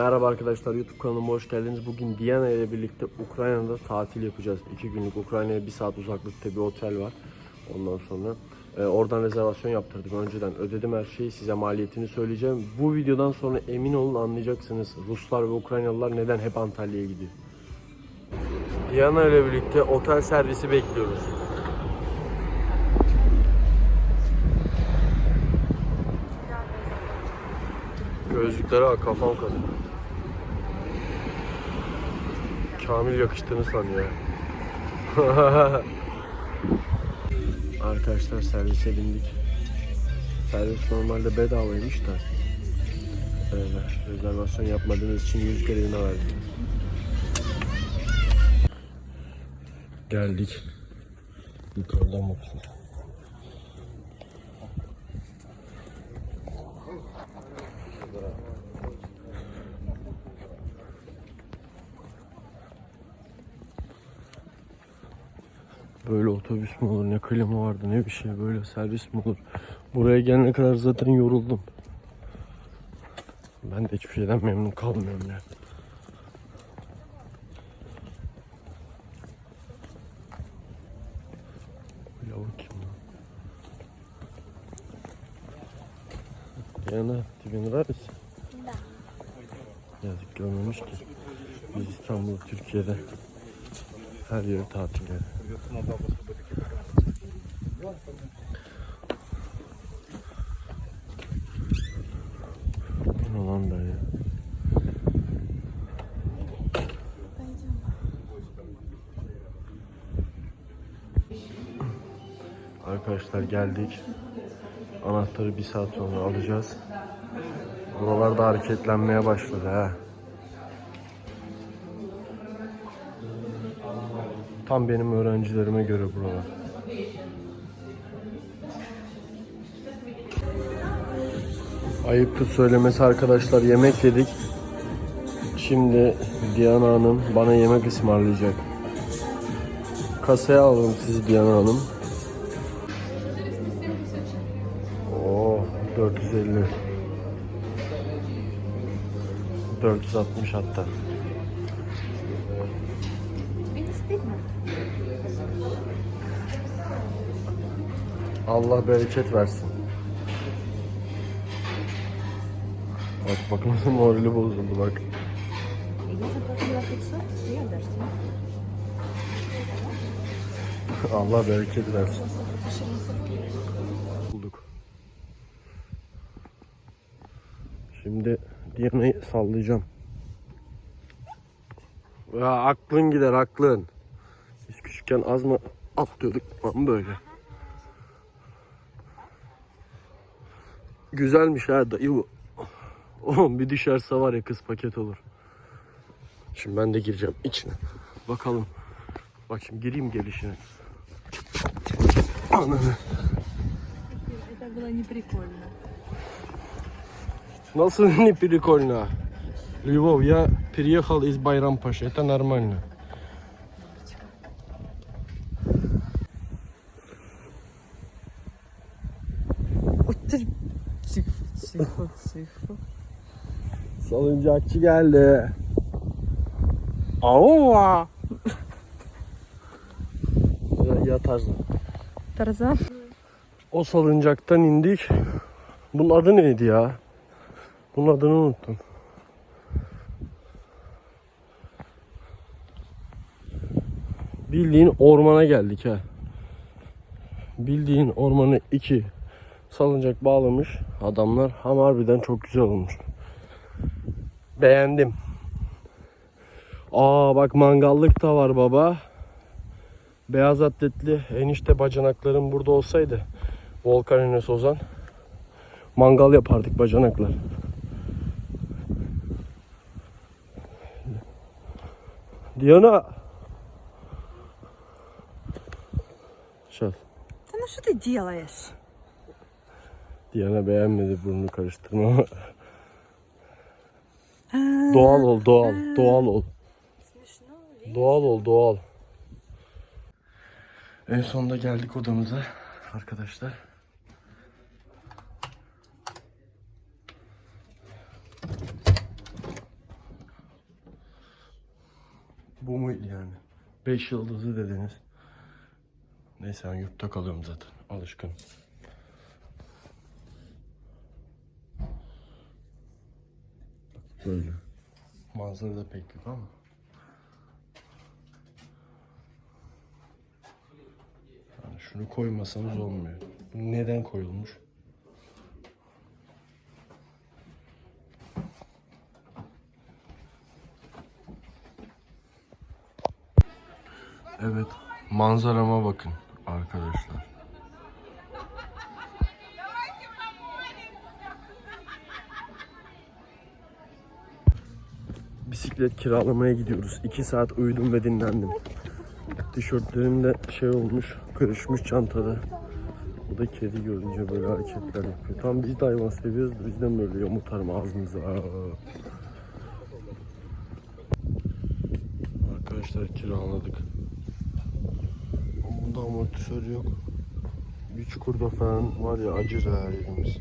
Merhaba arkadaşlar YouTube kanalıma hoş geldiniz. Bugün Diana ile birlikte Ukrayna'da tatil yapacağız. İki günlük Ukrayna'ya bir saat uzaklıkta bir otel var. Ondan sonra e, oradan rezervasyon yaptırdık önceden. Ödedim her şeyi size maliyetini söyleyeceğim. Bu videodan sonra emin olun anlayacaksınız. Ruslar ve Ukraynalılar neden hep Antalya'ya gidiyor. Diana ile birlikte otel servisi bekliyoruz. Gözlüklere bak kafam kadar. Kamil yakıştığını sanıyor. Arkadaşlar servise bindik. Servis normalde bedavaymış da. Öyle rezervasyon yapmadığınız için 100 kere yine verdik. Geldik. Yukarıdan mutsuz. Böyle otobüs mü olur ne klima vardı ne bir şey böyle servis mi olur. Buraya gelene kadar zaten yoruldum. Ben de hiçbir şeyden memnun kalmıyorum ya. Yani. Ya bakayım lan. Yana dibini var mısın? Yazık görmemiş ki. Biz İstanbul, Türkiye'de her yeri tatil. Bu ne lan? Arkadaşlar geldik. Anahtarı bir saat sonra alacağız. Buralarda hareketlenmeye başladı ha. Tam benim öğrencilerime göre buralar. Ayıptır söylemesi arkadaşlar yemek yedik. Şimdi Diana Hanım bana yemek ısmarlayacak. Kasaya alalım sizi Diana Hanım. Oo 450. 460 hatta. Allah bereket versin. Bak bak nasıl morali bozuldu bak. Allah bereket versin. Bulduk. Şimdi diğerini sallayacağım. Ya aklın gider aklın. Biz küçükken az mı atlıyorduk lan böyle. Güzelmiş ha dayı bu. Oğlum bir düşerse var ya kız paket olur. Şimdi ben de gireceğim içine. Bakalım. Bak şimdi gireyim gelişine. Ananı. Это было не прикольно. Nasıl не прикольно? Львов, я переехал из Байрампаши, это нормально. Otur. Salıncakçı geldi. Aua! ya Tarzan. Tarzan. O salıncaktan indik. Bunun adı neydi ya? Bunun adını unuttum. Bildiğin ormana geldik ha. Bildiğin ormanı iki salıncak bağlamış adamlar. Ama harbiden çok güzel olmuş. Beğendim. Aa bak mangallık da var baba. Beyaz atletli enişte bacanaklarım burada olsaydı Volkan Enes Ozan mangal yapardık bacanaklar. Diana. Şöyle. Да ну что ты делаешь? Diana beğenmedi burnunu karıştırma doğal ol doğal. Doğal ol. Doğal ol doğal. En sonunda geldik odamıza arkadaşlar. Bu mu yani? 5 yıldızı dediniz. Neyse ben yurtta kalıyorum zaten. Alışkın. Böyle. Manzara da pek yok ama. Yani şunu koymasanız olmuyor. Neden koyulmuş? Evet, manzarama bakın arkadaşlar. Bisiklet kiralamaya gidiyoruz. 2 saat uyudum ve dinlendim. Tişörtlerim de şey olmuş, kırışmış çantada. O da kedi görünce böyle hareketler yapıyor. Tam biz de hayvan seviyoruz da bizden böyle yamutarım ağzımıza. Arkadaşlar kiraladık. Bunda amortisör yok. Bir çukurda falan var ya acır her yerimiz.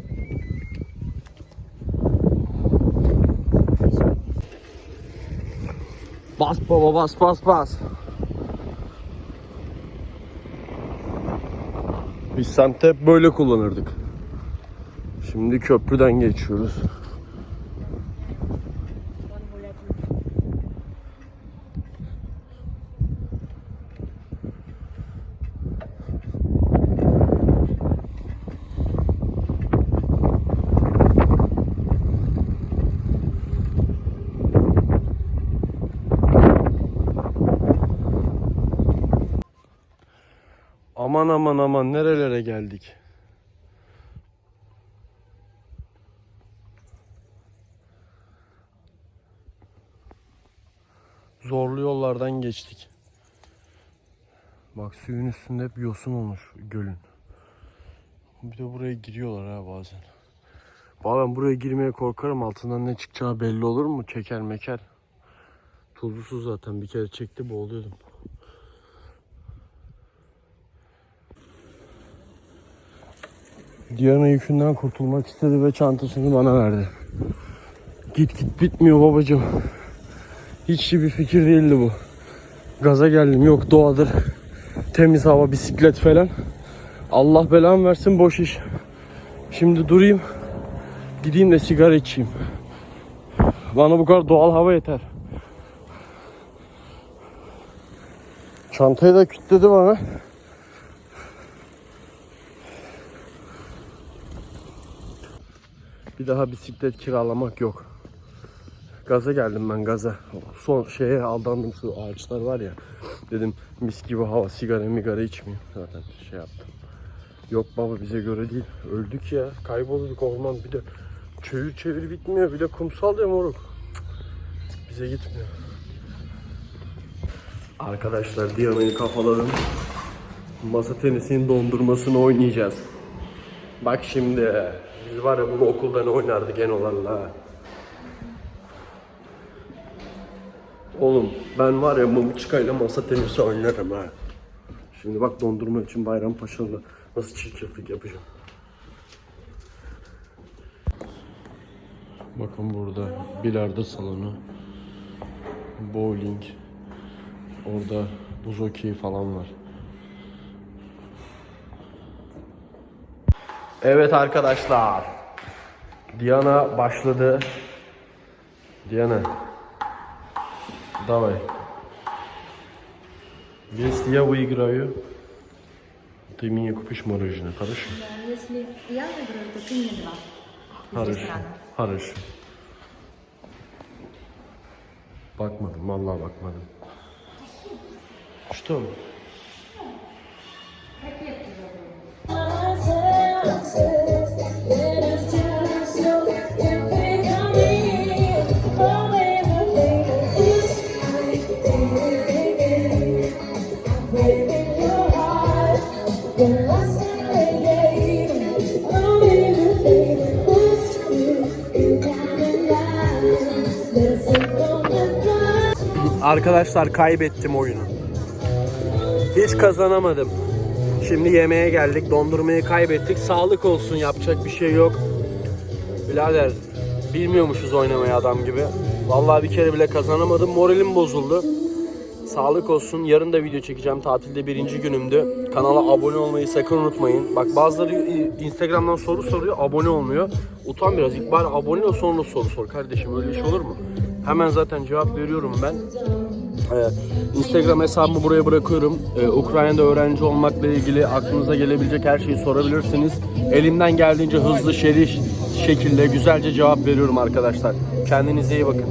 Bas baba bas bas bas. Biz semtte böyle kullanırdık. Şimdi köprüden geçiyoruz. Aman aman aman nerelere geldik. Zorlu yollardan geçtik. Bak suyun üstünde hep yosun olmuş gölün. Bir de buraya giriyorlar ha bazen. Bazen buraya girmeye korkarım. Altından ne çıkacağı belli olur mu? Çeker meker. Tuzlu su zaten. Bir kere çekti boğuluyordum. Diana yükünden kurtulmak istedi ve çantasını bana verdi. Git git bitmiyor babacığım. Hiç bir fikir değildi bu. Gaza geldim yok doğadır. Temiz hava bisiklet falan. Allah belamı versin boş iş. Şimdi durayım. Gideyim de sigara içeyim. Bana bu kadar doğal hava yeter. Çantayı da kütledi bana. Bir daha bisiklet kiralamak yok. Gaza geldim ben gaza. Son şeye aldandım şu ağaçlar var ya. Dedim mis gibi hava sigara migara içmeyeyim. Zaten şey yaptım. Yok baba bize göre değil. Öldük ya. Kaybolduk orman bir de çevir çevir bitmiyor. Bir de kumsal ya moruk. Bize gitmiyor. Arkadaşlar Diyana'yı kafaladım. Masa tenisinin dondurmasını oynayacağız. Bak şimdi. Biz var ya bunu okulda ne oynardık en olanla. Oğlum ben var ya mımçıkayla masa tenisi oynarım ha. Şimdi bak dondurma için Bayrampaşa'da nasıl çirkeflik yapacağım. Bakın burada bilardo salonu, bowling, orada buz hokeyi falan var. Evet arkadaşlar. Diana başladı. Diana. Давай. Если я выиграю, ты мне купишь мороженое, хорошо? Если я выиграю, то ты мне два. Здесь Хорошо. рано. Хорошо. Bakmadım, vallahi bakmadım. Что? Arkadaşlar kaybettim oyunu. Hiç kazanamadım. Şimdi yemeğe geldik. Dondurmayı kaybettik. Sağlık olsun yapacak bir şey yok. Birader bilmiyormuşuz oynamayı adam gibi. Vallahi bir kere bile kazanamadım. Moralim bozuldu. Sağlık olsun. Yarın da video çekeceğim. Tatilde birinci günümdü. Kanala abone olmayı sakın unutmayın. Bak bazıları Instagram'dan soru soruyor. Abone olmuyor. Utan biraz. İlk bari abone ol sonra soru sor. Kardeşim öyle iş olur mu? Hemen zaten cevap veriyorum ben. Ee, Instagram hesabımı buraya bırakıyorum. Ee, Ukrayna'da öğrenci olmakla ilgili aklınıza gelebilecek her şeyi sorabilirsiniz. Elimden geldiğince hızlı, şerif şekilde güzelce cevap veriyorum arkadaşlar. Kendinize iyi bakın.